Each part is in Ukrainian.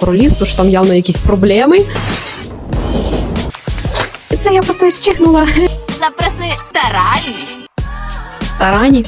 королівство, що там явно якісь проблеми. Це я просто чихнула Запроси тарані. тарані.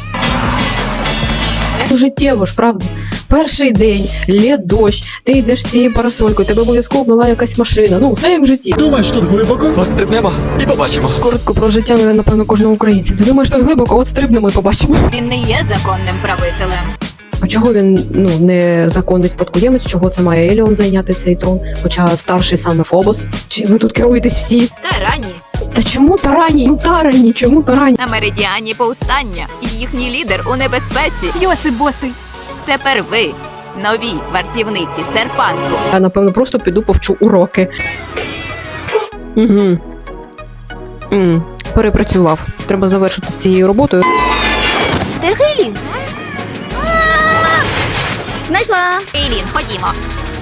Життєво ж, правда. Перший день, лє дощ, ти йдеш з цією парасолькою, тебе обов'язково була якась машина. Ну, все як в житті. Думаєш, тут глибоко? Пострибнемо і побачимо. Коротко про життя, напевно, кожного українця. Ти думаєш, тут глибоко, от стрибнемо і побачимо. Він не є законним правителем. А чого він ну не законний спадкоємець? Чого це має Еліон зайняти цей трон? Хоча старший саме Фобос? Чи ви тут керуєтесь всі? Тарані. Та чому тарані? Ну тарані, чому тарані? На меридіані повстання. І їхній лідер у небезпеці. Йоси босий. Тепер ви, нові вартівниці серпанку. Я напевно просто піду повчу уроки. Угу. м Перепрацював. Треба завершити з цією роботою. Знайшла. Гейлін, ходімо.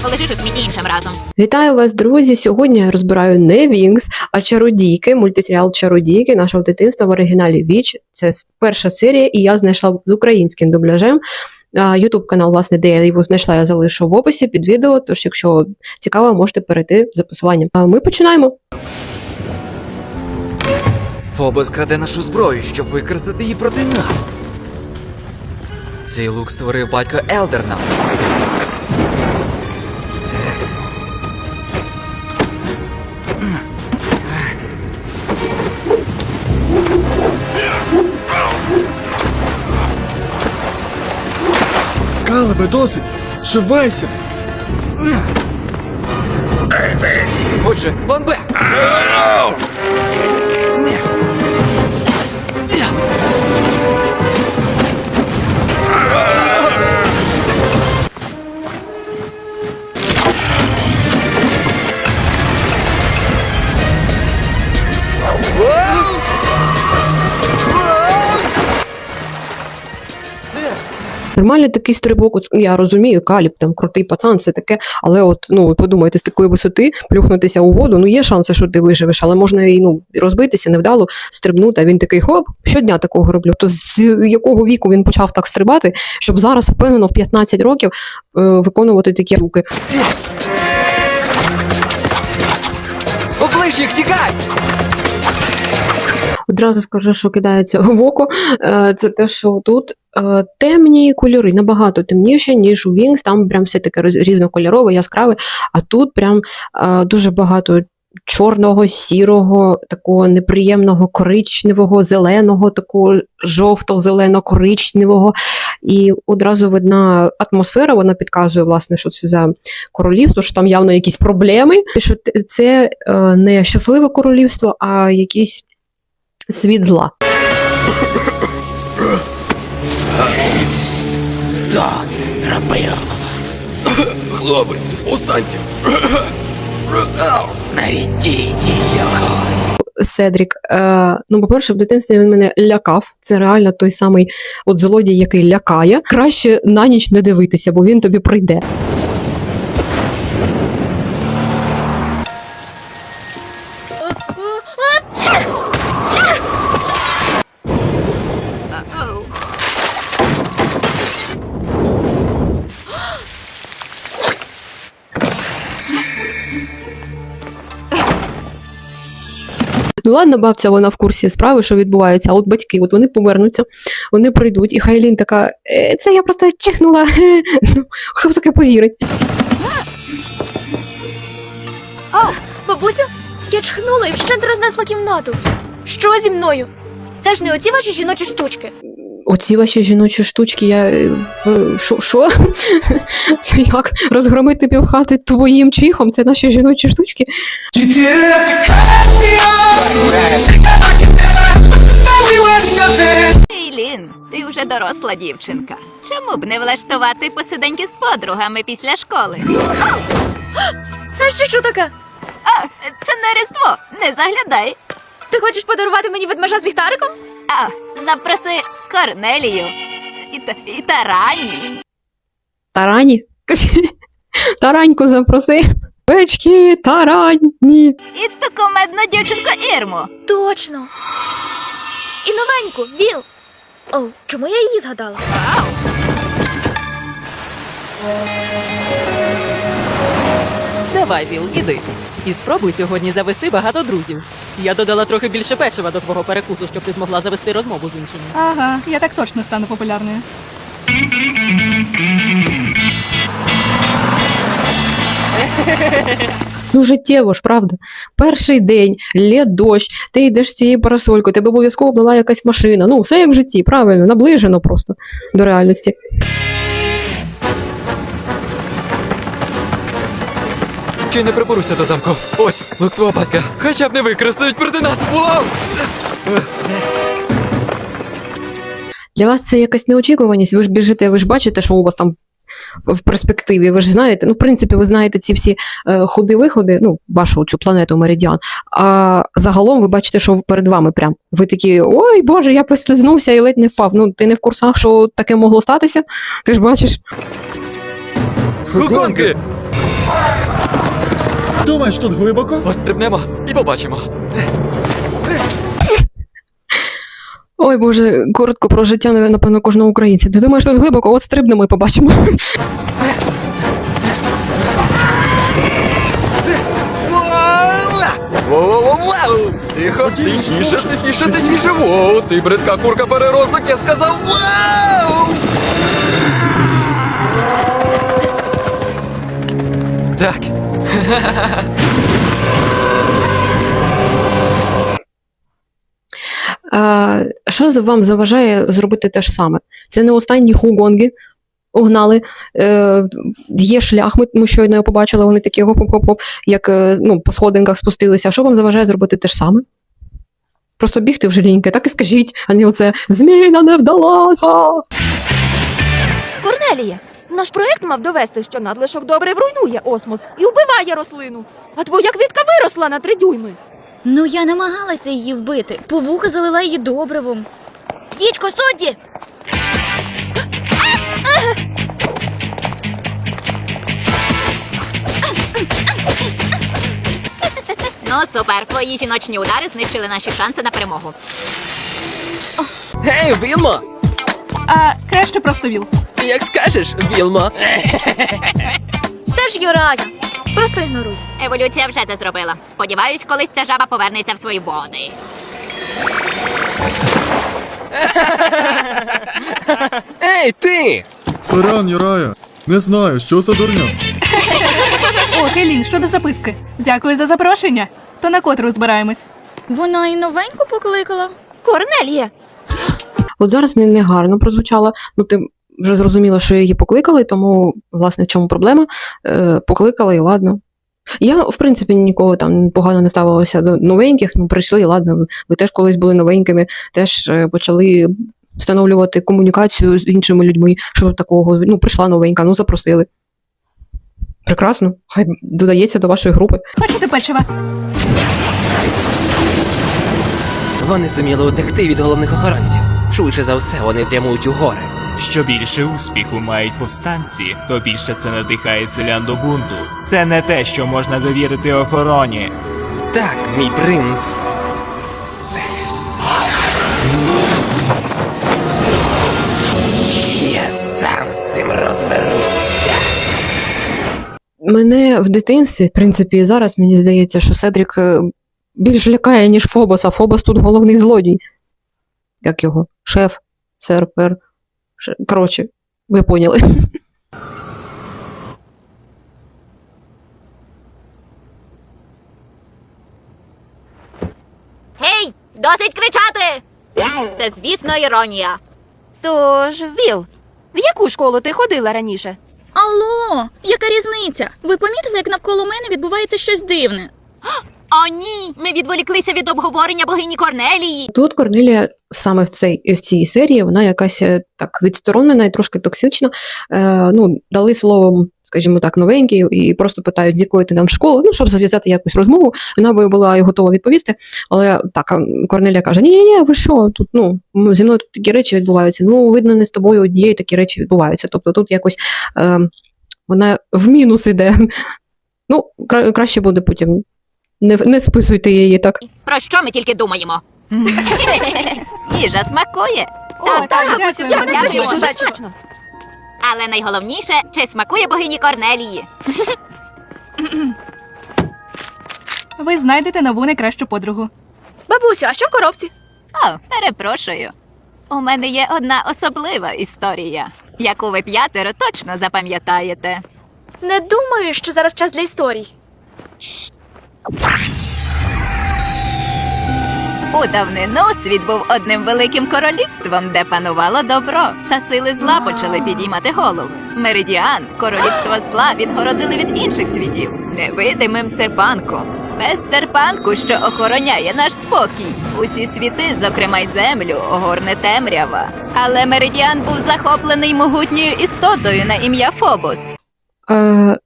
Полежиш у смітті іншим разом. Вітаю вас, друзі! Сьогодні я розбираю не Вінкс, а чародійки, мультисеріал Чародійки нашого дитинства в оригіналі Віч. Це перша серія, і я знайшла з українським дубляжем. Ютуб канал, власне, де я його знайшла, я залишу в описі під відео. Тож, якщо цікаво, можете перейти за посиланням. А ми починаємо. Фобос краде нашу зброю, щоб використати її проти нас. Цей лук створив батько Елдерна. Калебе, досить! Шивайся! Отже, план Б. Нормальний такий стрибок, я розумію, каліб там крутий пацан, все таке. Але от ну подумайте, з такої висоти плюхнутися у воду. Ну є шанси, що ти виживеш, але можна і ну розбитися, невдало стрибнути. А він такий хоп, щодня такого роблю. То з якого віку він почав так стрибати, щоб зараз впевнено в 15 років е, виконувати такі руки. Оближ їх, тікай! Одразу скажу, що кидається в око. е, Це те, що тут е, темні кольори набагато темніші, ніж у Wings. Там прям все таке різнокольорове, яскраве. А тут прям е, дуже багато чорного, сірого, такого неприємного коричневого, зеленого, такого жовто-зелено-коричневого. І одразу видна атмосфера, вона підказує, власне, що це за королівство, що там явно якісь проблеми, що це не щасливе королівство, а якийсь світ зла. Хлопець з повстанців! Седрік. Е, ну, по-перше, в дитинстві він мене лякав. Це реально той самий от злодій, який лякає. Краще на ніч не дивитися, бо він тобі прийде. Ну ладно, бабця, вона в курсі справи, що відбувається. А от батьки, от вони повернуться, вони прийдуть, і Хайлін така: «Е, це я просто чихнула. Ну, хто таке повірить? Бабусю, я чхнула і вщент рознесла кімнату. Що зі мною? Це ж не оці ваші жіночі штучки. Оці ваші жіночі штучки, я. е, е, Що? що? Це як розгромити півхати твоїм чихом? Це наші жіночі штучки? Гейлін, ти вже доросла дівчинка. Чому б не влаштувати посиденьки з подругами після школи? Це ще що таке? А, це не різдво, не заглядай. Ти хочеш подарувати мені ведмежа з ліхтариком? А, запроси Корнелію і, та- і Тарані. Тарані? Тараньку запроси. Печки, тарані. І ту кумедну дівчинку Ірму. Точно. І новеньку, Віл. О, чому я її згадала? Вау! Давай, Віл, іди. І спробуй сьогодні завести багато друзів. Я додала трохи більше печива до твого перекусу, щоб ти змогла завести розмову з іншими. Ага, я так точно стану популярною. Ну, життєво ж, правда. Перший день, лє дощ, ти йдеш з цією парасолькою, тебе обов'язково була якась машина. Ну, все як в житті, правильно, наближено просто до реальності. Чи не приберуся до замку? Ось, лук твого батька. Хоча б не використають проти нас. Вау! Для вас це якась неочікуваність. Ви ж біжите, ви ж бачите, що у вас там в перспективі. Ви ж знаєте, ну, в принципі, ви знаєте ці всі е, ходи-виходи, ну, вашу цю планету Меридіан. А загалом ви бачите, що перед вами прям. Ви такі, ой Боже, я послизнувся і ледь не впав. Ну, ти не в курсах, що таке могло статися? Ти ж бачиш. Гуконки! Думаєш, тут глибоко? Ось стрибнемо і побачимо. Ой Боже, коротко про життя, напевно, кожного українця. Ти думаєш, тут глибоко, от стрибнемо і побачимо. Воу-воу-воу! Тихо, тихіше, тихіше, тихіше. Воу, ти бридка курка переросток, я сказав вау! Так, що вам заважає зробити те ж саме? Це не останні хугонги угнали. Е, є шлях, ми, щойно його побачили, вони такі гоп-гоп-гоп, як е, ну, по сходинках спустилися. А що вам заважає зробити те ж саме? Просто бігти в жиліньки, так і скажіть, а не оце зміна не вдалася. Корнелія, наш проект мав довести, що надлишок добре руйнує осмос і вбиває рослину. А твоя квітка виросла на три дюйми. Ну я намагалася її вбити. Повуха залила її добривом. Дідько, судді! Ну, супер, твої жіночні удари знищили наші шанси на перемогу. Гей, Вілмо! А краще просто віл. Як скажеш, Вілмо. Це ж Юрая. Просто ігноруй. Еволюція вже це зробила. Сподіваюсь, колись ця жаба повернеться в свої води. Ей, ти! Сорян, Юрая. Не знаю, що за дурня. О, Хелін, щодо записки. Дякую за запрошення. То на котру збираємось? Вона і новеньку покликала. Корнелія, От зараз не, не гарно прозвучало. Ну, ти вже зрозуміла, що її покликали, тому, власне, в чому проблема? Е, покликали і ладно. Я, в принципі, ніколи там погано не ставилася до новеньких, ну прийшли, і ладно. Ви, ви теж колись були новенькими, теж е, почали встановлювати комунікацію з іншими людьми, що такого, ну, прийшла новенька, ну запросили. Прекрасно, хай додається до вашої групи. Хочете печива? Вони зуміли утекти від головних охоронців. Швидше за все, вони прямують у гори. Що більше успіху мають повстанці, то більше це надихає селян до бунту. Це не те, що можна довірити охороні. Так, мій принц. Я сам з цим розберуся. Мене в дитинстві, в принципі, і зараз мені здається, що Седрік е, більш лякає, ніж Фобос, а Фобос тут головний злодій. Як його? Шеф, серпер. Ше... Коротше, ви поняли. Гей, досить кричати! Це, звісно, іронія. тож Віл, в яку школу ти ходила раніше? Алло, яка різниця? Ви помітили, як навколо мене відбувається щось дивне? О, ні! Ми відволіклися від обговорення богині Корнелії. Тут Корнелія саме в цій, в цій серії вона якась е, так відсторонена і трошки токсична. Е, ну, дали словом, скажімо так, новенький, і просто питають, з якої ти там школи, ну, щоб зав'язати якусь розмову. Вона би була і готова відповісти. Але так, Корнелія каже: Ні, ні, ні, ви що? Тут ну зі мною тут такі речі відбуваються. Ну, видно, не з тобою однією такі речі відбуваються. Тобто тут якось е, вона в мінус іде. Ну, кра- краще буде потім. Не, не списуйте її так. Про що ми тільки думаємо? Їжа смакує. О, так, так, дякую. дякую. Дякую, Дуже дуже смачно. Але найголовніше, чи смакує богині Корнелії. ви знайдете нову найкращу подругу. Бабусю, а що в коробці? О, перепрошую. У мене є одна особлива історія, яку ви п'ятеро точно запам'ятаєте. Не думаю, що зараз час для історій. У давнину світ був одним великим королівством, де панувало добро, та сили зла почали підіймати голову. Меридіан, королівство зла, відгородили від інших світів невидимим серпанком. Без серпанку, що охороняє наш спокій. Усі світи, зокрема й землю, огорне темрява. Але Меридіан був захоплений могутньою істотою на ім'я Фобос. Е,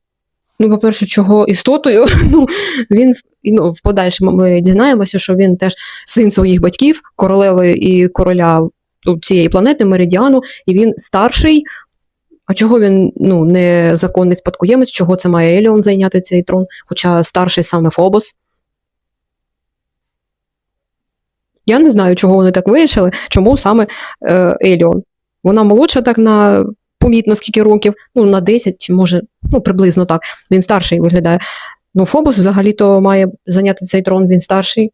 ну, по-перше, чого істотою? Ну, він ну, в подальшому ми дізнаємося, що він теж син своїх батьків, королеви і короля ну, цієї планети Меридіану, і він старший. А чого він ну, не законний спадкоємець, чого це має Еліон зайняти цей трон, хоча старший саме Фобос? Я не знаю, чого вони так вирішили, чому саме е, Еліон. Вона молодша так на помітно скільки років, ну на 10 чи може, ну приблизно так. Він старший виглядає. Ну, Фобос взагалі-то має зайняти цей трон, він старший.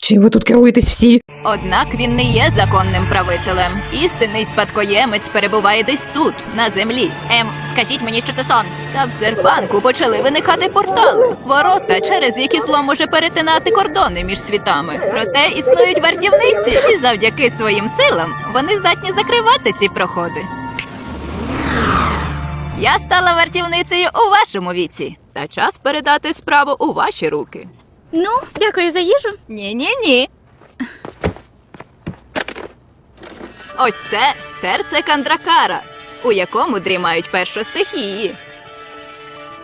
Чи ви тут керуєтесь всі? Однак він не є законним правителем. Істинний спадкоємець перебуває десь тут, на землі. Ем, скажіть мені, що це сон. Та в серпанку почали виникати портали, ворота, через які зло може перетинати кордони між світами. Проте існують вартівниці, і завдяки своїм силам вони здатні закривати ці проходи. Я стала вартівницею у вашому віці. Та час передати справу у ваші руки. Ну, дякую за їжу. Ні, ні, ні. Ось це серце Кандракара, у якому дрімають першостихії.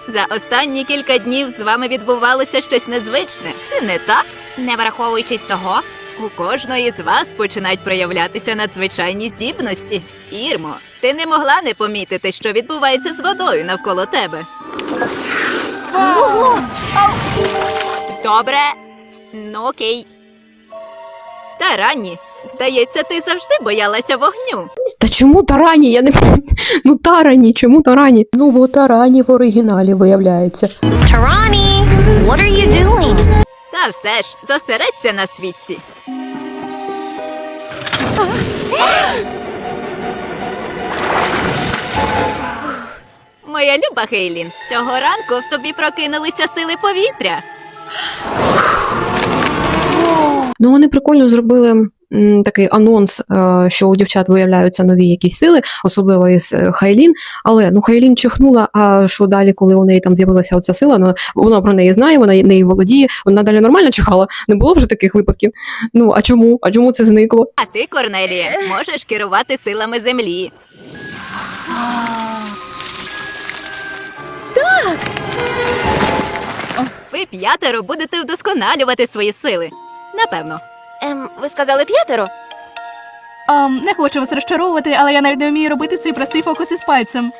За останні кілька днів з вами відбувалося щось незвичне, чи не так? Не враховуючи цього, у кожної з вас починають проявлятися надзвичайні здібності. Ірмо, ти не могла не помітити, що відбувається з водою навколо тебе. Добре. Ну окей. Та ранні, здається, ти завжди боялася вогню. Та чому Тарані? Я не. Ну, Тарані, чому Тарані? Ну, бо Тарані в оригіналі виявляється. Тарани, what are you doing? Та все ж, зосередься на світці. Моя люба Хейлін, цього ранку в тобі прокинулися сили повітря. Ну, вони прикольно зробили такий анонс, е, що у дівчат виявляються нові якісь сили, особливо із е, Хайлін. Але ну Хайлін чихнула, а що далі, коли у неї там з'явилася оця сила, вона, вона про неї знає, вона неї володіє, вона далі нормально чихала. Не було вже таких випадків. Ну а чому? А чому це зникло? А ти, Корнелія, можеш керувати силами землі. Так. Ви п'ятеро будете вдосконалювати свої сили. Напевно. Ем, ви сказали п'ятеро? Ам, не хочу вас розчаровувати, але я навіть не вмію робити цей простий фокус із пальцем.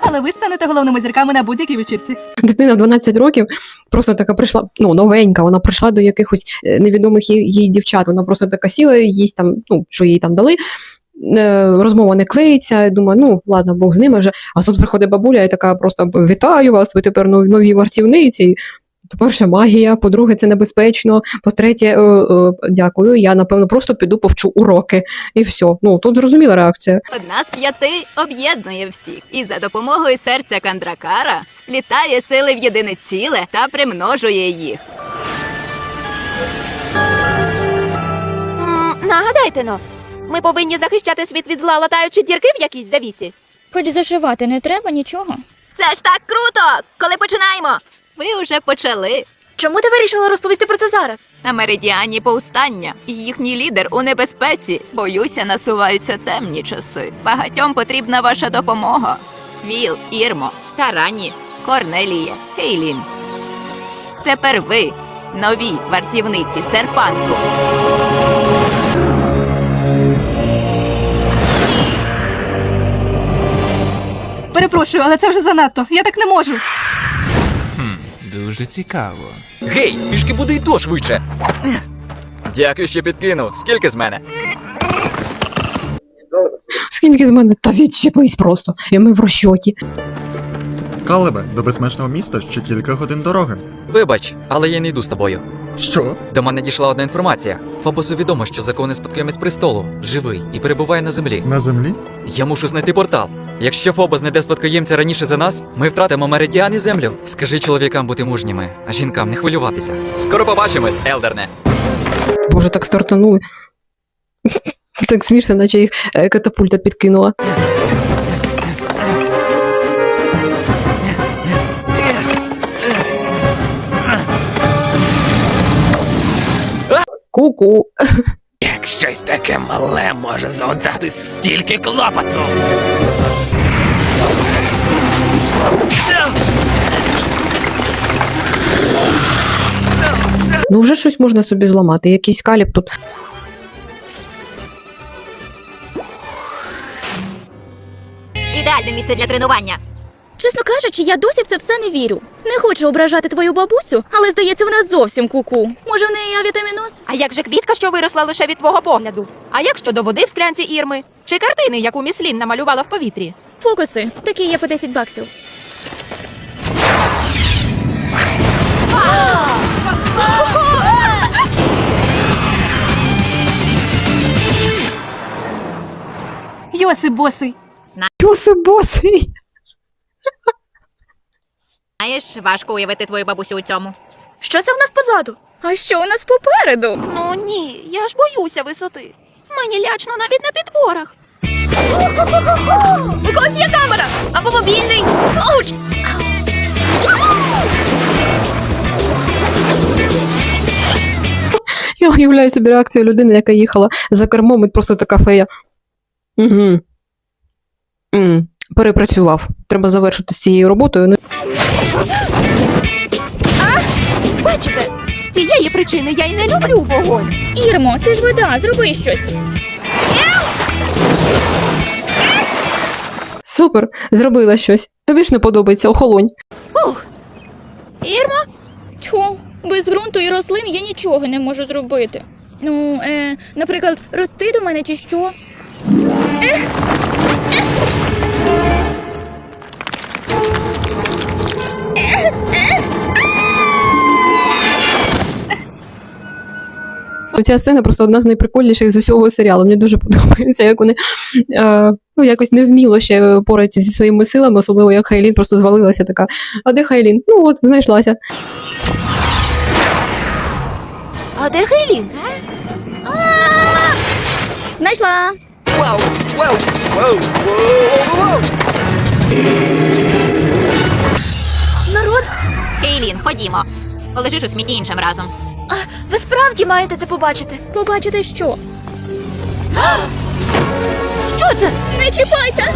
Але ви станете головними зірками на будь-якій вечірці. Дитина 12 років просто така прийшла, ну новенька, вона прийшла до якихось е, невідомих їй, їй дівчат. Вона просто така сіла, їсть там, ну що їй там дали. Е, Розмова не клеїться, я думаю, ну ладно, Бог з ними вже. А тут приходить бабуля і така просто вітаю вас, ви тепер нові, нові вартівниці. По-перше, магія, по-друге, це небезпечно. По-третє, е, е, дякую. Я напевно просто піду повчу уроки. І все. Ну тут зрозуміла реакція. Одна з п'яти об'єднує всіх і за допомогою серця Кандракара сплітає сили в єдине ціле та примножує їх. Нагадайте но. Ми повинні захищати світ від зла, латаючи дірки в якійсь завісі. Хоч зашивати не треба нічого. Це ж так круто! Коли починаємо? Ви вже почали. Чому ти вирішила розповісти про це зараз? На меридіані повстання і їхній лідер у небезпеці. Боюся, насуваються темні часи. Багатьом потрібна ваша допомога. Віл, Ірмо, Тарані, Корнелія, Хейлін. Тепер ви нові вартівниці серпанку. Перепрошую, але це вже занадто. Я так не можу. Дуже цікаво. Гей, пішки буде й то швидше. Дякую, що підкинув. Скільки з мене? Скільки з мене та відчепись просто. І ми в розчоті. Калебе, до безмежного міста ще кілька годин дороги. Вибач, але я не йду з тобою. Що? До мене дійшла одна інформація. Фобосу відомо, що законний спадкоємець престолу живий і перебуває на землі. На землі? Я мушу знайти портал. Якщо Фобос знайде спадкоємця раніше за нас, ми втратимо меридіан і землю. Скажи чоловікам бути мужніми, а жінкам не хвилюватися. Скоро побачимось, Елдерне. Боже, так стартанули. Так смішно, наче їх е, катапульта підкинула. Ку-ку. Як щось таке мале може завдати стільки клопоту. Ну вже щось можна собі зламати. Якийсь каліб тут. Ідеальне місце для тренування. Чесно кажучи, я досі в це все не вірю. Не хочу ображати твою бабусю, але здається, вона зовсім куку. Може, в неї авітаміноз? А як же квітка, що виросла лише від твого погляду? А як щодо води в склянці Ірми? Чи картини, яку міслін намалювала в повітрі? Фокуси. Такі є по 10 баксів. Йоси босий. Йосибосий. Знаєш, важко уявити твою бабусю у цьому. Що це в нас позаду? А що у нас попереду? Ну ні, я ж боюся висоти. Мені лячно навіть на підборах. У когось є камера! Або мобільний! Оуч! Я уявляю собі реакцію людини, яка їхала за кермом, і просто така фея. Угу. м Перепрацював. Треба завершити з цією роботою. Ну, Бачите, з цієї причини я й не люблю вогонь. Ірмо, ти ж вода, зроби щось. Супер, зробила щось. Тобі ж не подобається, охолонь. Ірма? Тьху, без ґрунту і рослин я нічого не можу зробити. Ну, е, наприклад, рости до мене чи що? Ця сцена просто одна з найприкольніших з усього серіалу. Мені дуже подобається, як вони е, ну, якось невміло ще пораються зі своїми силами, особливо як Хайлін просто звалилася така. А де Хайлін? Ну от, знайшлася. А де Гейлін? Знайшла! Вау! Вау! Вау! Вау! Вау! Кейлін, ходімо. Полежиш у смітті іншим разом. ви справді маєте це побачити. Побачити що? Що це? Не чіпайте!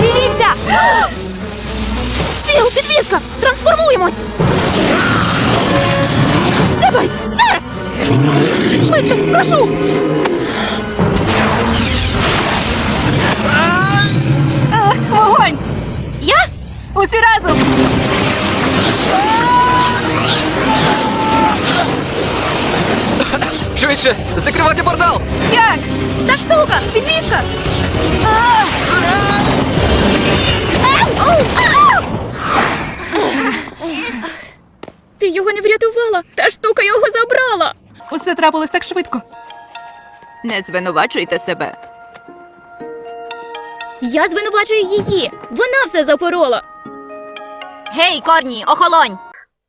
Дивіться! Філ, підвізка! Трансформуємось! Давай, зараз! Швидше, прошу! Усі разом! Швидше! Закривати портал! Як? Та штука! Підвізка! Ти його не врятувала! Та штука його забрала! Усе трапилось так швидко. Не звинувачуйте себе. Я звинувачую її! Вона все запорола! Гей, Корні, охолонь!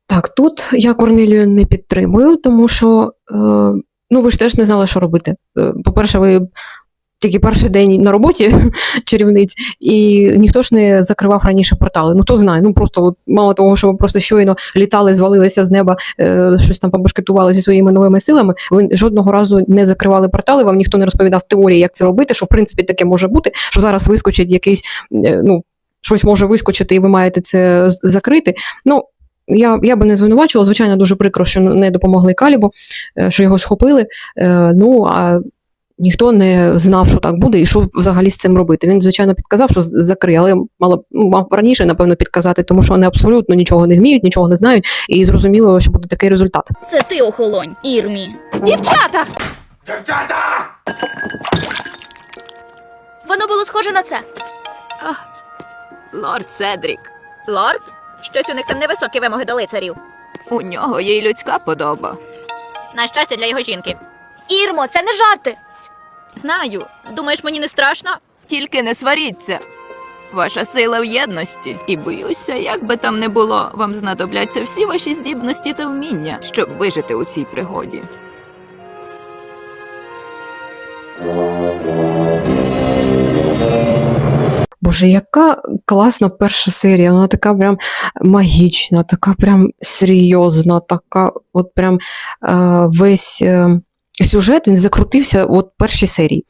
Так, тут я Корнелію не підтримую, тому що е, ну ви ж теж не знали, що робити. Е, по-перше, ви тільки перший день на роботі чарівниць, і ніхто ж не закривав раніше портали. Ну хто знає, ну просто от, мало того, що ви просто щойно літали, звалилися з неба, е, щось там побашкетували зі своїми новими силами. Ви жодного разу не закривали портали, вам ніхто не розповідав теорії, як це робити, що в принципі таке може бути, що зараз вискочить якийсь, е, ну. Щось може вискочити, і ви маєте це закрити. Ну, я, я би не звинувачувала, звичайно, дуже прикро, що не допомогли Калібу, е, що його схопили. Е, Ну, а ніхто не знав, що так буде, і що взагалі з цим робити. Він, звичайно, підказав, що закриє, але мало б- ну, мав раніше, напевно, підказати, тому що вони абсолютно нічого не вміють, нічого не знають, і зрозуміло, що буде такий результат. Це ти охолонь, Ірмі. Дівчата! Воно було схоже на це. Лорд Седрік. Лорд? Щось у них там невисокі вимоги до лицарів. У нього є й людська подоба. На щастя для його жінки. Ірмо, це не жарти. Знаю. Думаєш, мені не страшно? Тільки не сваріться. Ваша сила в єдності, і боюся, як би там не було, вам знадобляться всі ваші здібності та вміння, щоб вижити у цій пригоді. Боже, яка класна перша серія. Вона така прям магічна, така прям серйозна, така от прям е, весь. Е, Сюжет він закрутився от першій серії.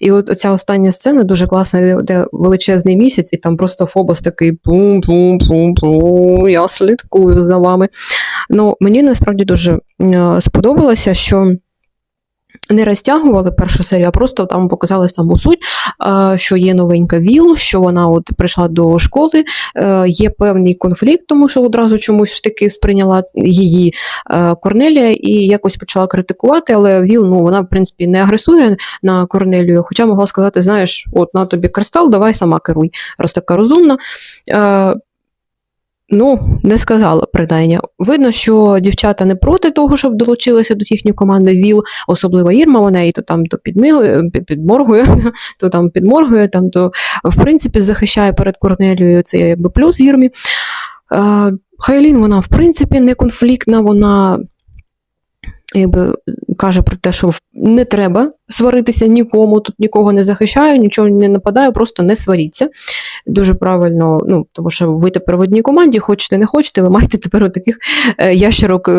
І от ця остання сцена дуже класна, де величезний місяць, і там просто Фобос такий плум-плум-плум-плум, я слідкую за вами. Ну, мені насправді дуже е, сподобалося, що не розтягували першу серію, а просто там показали саму суть, е, що є новенька ВІЛ, що вона от прийшла до школи, е, є певний конфлікт, тому що одразу чомусь таки сприйняла її е, Корнелія і якось почала критикувати, але ВІЛ, ну вона в принципі не агресує на Корнелію, хоча могла сказати, знаєш, от на тобі кристал, давай сама керуй, раз така розумна. Е, Ну, не сказала принаймні. Видно, що дівчата не проти того, щоб долучилися до їхньої команди ВІЛ, особливо Ірма, вона її то там то підмигує, підморгує, то там підморгує, там то в принципі захищає перед Корнелією. Це якби плюс Ірмі. Е, Хайлін, вона в принципі не конфліктна, вона якби каже про те, що не треба сваритися нікому, тут нікого не захищаю, нічого не нападаю, просто не сваріться. Дуже правильно, ну тому що ви тепер в одній команді, хочете, не хочете, ви маєте тепер отаких ящерок.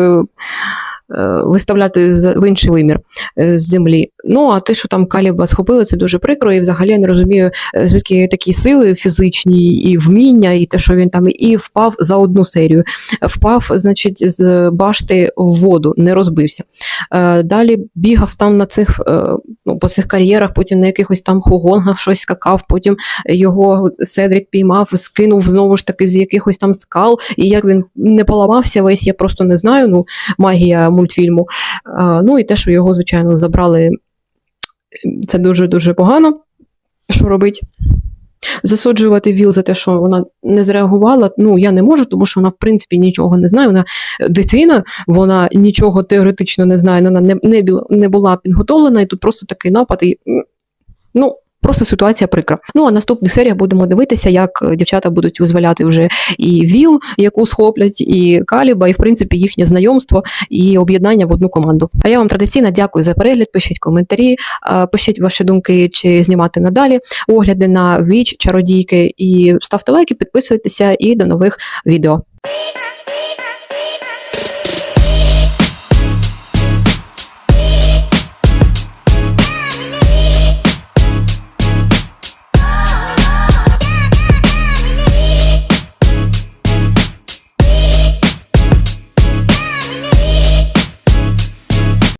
Е, Виставляти в інший вимір е, з землі. Ну а те, що там Каліба схопили, це дуже прикро. І взагалі я не розумію, е, звідки такі сили фізичні і вміння, і те, що він там і впав за одну серію. Впав, значить, з башти в воду, не розбився. Далі бігав там на цих ну, по цих кар'єрах, потім на якихось там хугонгах щось скакав, потім його Седрік піймав, скинув знову ж таки з якихось там скал, і як він не поламався весь, я просто не знаю. Ну, магія мультфільму. А, Ну і те, що його, звичайно, забрали, це дуже-дуже погано. Що робить? Засуджувати Віл за те, що вона не зреагувала, ну я не можу, тому що вона, в принципі, нічого не знає. Вона дитина, вона нічого теоретично не знає, вона не, не, не була підготовлена, і тут просто такий напад. І, ну, просто ситуація прикра. Ну а наступних серіях будемо дивитися, як е, дівчата будуть визволяти вже і Віл, яку схоплять, і Каліба, і в принципі їхнє знайомство і об'єднання в одну команду. А я вам традиційно дякую за перегляд. Пишіть коментарі, пишіть ваші думки, чи знімати надалі огляди на віч, чародійки, і ставте лайки, підписуйтеся і до нових відео.